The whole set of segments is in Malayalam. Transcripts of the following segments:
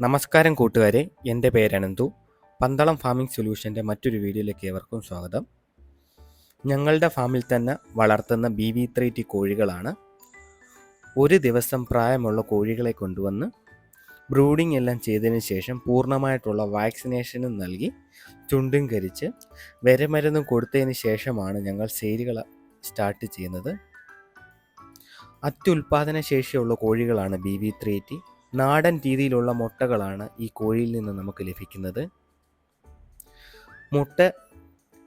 നമസ്കാരം കൂട്ടുകാരെ എന്റെ പേരനന്തു പന്തളം ഫാമിംഗ് സൊല്യൂഷന്റെ മറ്റൊരു വീഡിയോയിലേക്ക് ഏവർക്കും സ്വാഗതം. ഞങ്ങളുടെ ഫാമിൽ തന്നെ വളർത്തുന്ന ബി വി ത്രീ ടി കോഴികളാണ്. ഒരു ദിവസം പ്രായമുള്ള കോഴികളെ കൊണ്ടുവന്ന് ബ്രൂഡിംഗ് എല്ലാം ചെയ്തതിന് ശേഷം പൂർണമായിട്ടുള്ള വാക്സിനേഷനും നൽകി ചുണ്ടും കരിച്ച് വരമരുന്നും കൊടുത്തതിന് ശേഷമാണ് ഞങ്ങൾ സെയിലുകൾ സ്റ്റാർട്ട് ചെയ്യുന്നത്. അത്യുൽപാദന ശേഷിയുള്ള കോഴികളാണ് ബി വി ത്രീ ടി. നാടൻ രീതിയിലുള്ള മുട്ടകളാണ് ഈ കോഴിയിൽ നിന്ന് നമുക്ക് ലഭിക്കുന്നത്. മുട്ട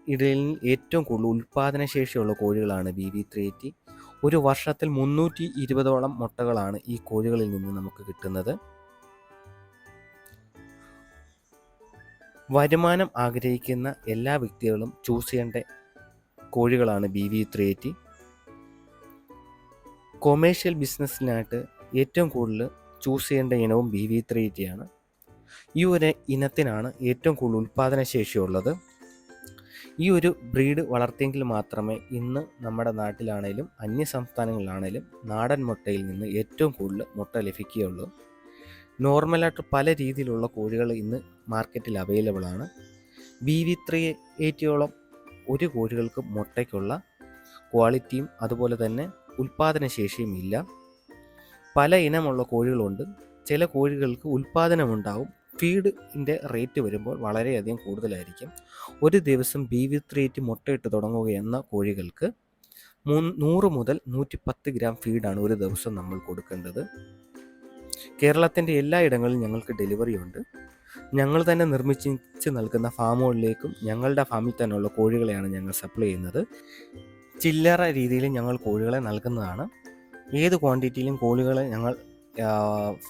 ഇടയിൽ ഏറ്റവും കൂടുതൽ ഉൽപാദന ശേഷിയുള്ള കോഴികളാണ് ബി വി ത്രീ ടി ഒരു വർഷത്തിൽ മുന്നൂറ്റി ഇരുപതോളം മുട്ടകളാണ് ഈ കോഴികളിൽ നിന്ന് നമുക്ക് കിട്ടുന്നത്. വരുമാനം ആഗ്രഹിക്കുന്ന എല്ലാ വ്യക്തികളും ചൂസ് ചെയ്യേണ്ട കോഴികളാണ് B V three T commercial ബിസിനസ്സിനായിട്ട് ഏറ്റവും കൂടുതൽ ചൂസ് ചെയ്യേണ്ട ഇനവും ബി വി ത്രീ ടി ആണ് ഈ ഒരു ഇനത്തിനാണ് ഏറ്റവും കൂടുതൽ ഉൽപ്പാദന ശേഷിയുള്ളത്. ഈ ഒരു ബ്രീഡ് വളർത്തിയെങ്കിൽ മാത്രമേ ഇന്ന് നമ്മുടെ നാട്ടിലാണേലും അന്യ സംസ്ഥാനങ്ങളിലാണേലും നാടൻ മുട്ടയിൽ നിന്ന് ഏറ്റവും കൂടുതൽ മുട്ട ലഭിക്കുകയുള്ളൂ. നോർമലായിട്ട് പല രീതിയിലുള്ള കോഴികൾ ഇന്ന് മാർക്കറ്റിൽ അവൈലബിൾ ആണ്. ബി വി ത്രീ എയ്റ്റിയോളം ഒരു കോഴികൾക്ക് മുട്ടയ്ക്കുള്ള ക്വാളിറ്റിയും അതുപോലെ തന്നെ ഉൽപ്പാദനശേഷിയും ഇല്ല. പല ഇനമുള്ള കോഴികളുണ്ട്. ചില കോഴികൾക്ക് ഉൽപ്പാദനമുണ്ടാവും ഫീഡിന്റെ റേറ്റ് വരുമ്പോൾ വളരെയധികം കൂടുതലായിരിക്കും. ഒരു ദിവസം ബി വി ത്രീറ്റ് മുട്ടയിട്ട് തുടങ്ങുകയെന്ന കോഴികൾക്ക് മൂ നൂറ് മുതൽ നൂറ്റി പത്ത് ഗ്രാം ഫീഡാണ് ഒരു ദിവസം നമ്മൾ കൊടുക്കേണ്ടത്. കേരളത്തിന്റെ എല്ലായിടങ്ങളിലും ഞങ്ങൾക്ക് ഡെലിവറി ഉണ്ട്. ഞങ്ങൾ തന്നെ നിർമ്മിച്ച് നൽകുന്ന ഫാമുകളിലേക്കും ഞങ്ങളുടെ ഫാമിൽ തന്നെയുള്ള കോഴികളെയാണ് ഞങ്ങൾ സപ്ലൈ ചെയ്യുന്നത്. ചില്ലറ രീതിയിൽ ഞങ്ങൾ കോഴികളെ നൽകുന്നതാണ്. ഏത് ക്വാണ്ടിറ്റിയിലും കോഴികളെ ഞങ്ങൾ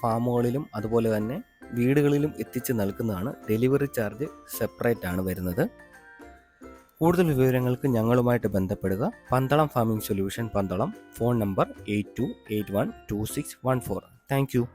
ഫാമുകളിലും അതുപോലെ തന്നെ വീടുകളിലും എത്തിച്ച് നൽകുന്നതാണ്. ഡെലിവറി ചാർജ് സെപ്പറേറ്റ് ആണ് വരുന്നത്. കൂടുതൽ വിവരങ്ങൾക്ക് ഞങ്ങളുമായിട്ട് ബന്ധപ്പെടുക. Pandalam farming solution Pandalam. Phone number eight two eight one two six one four thank you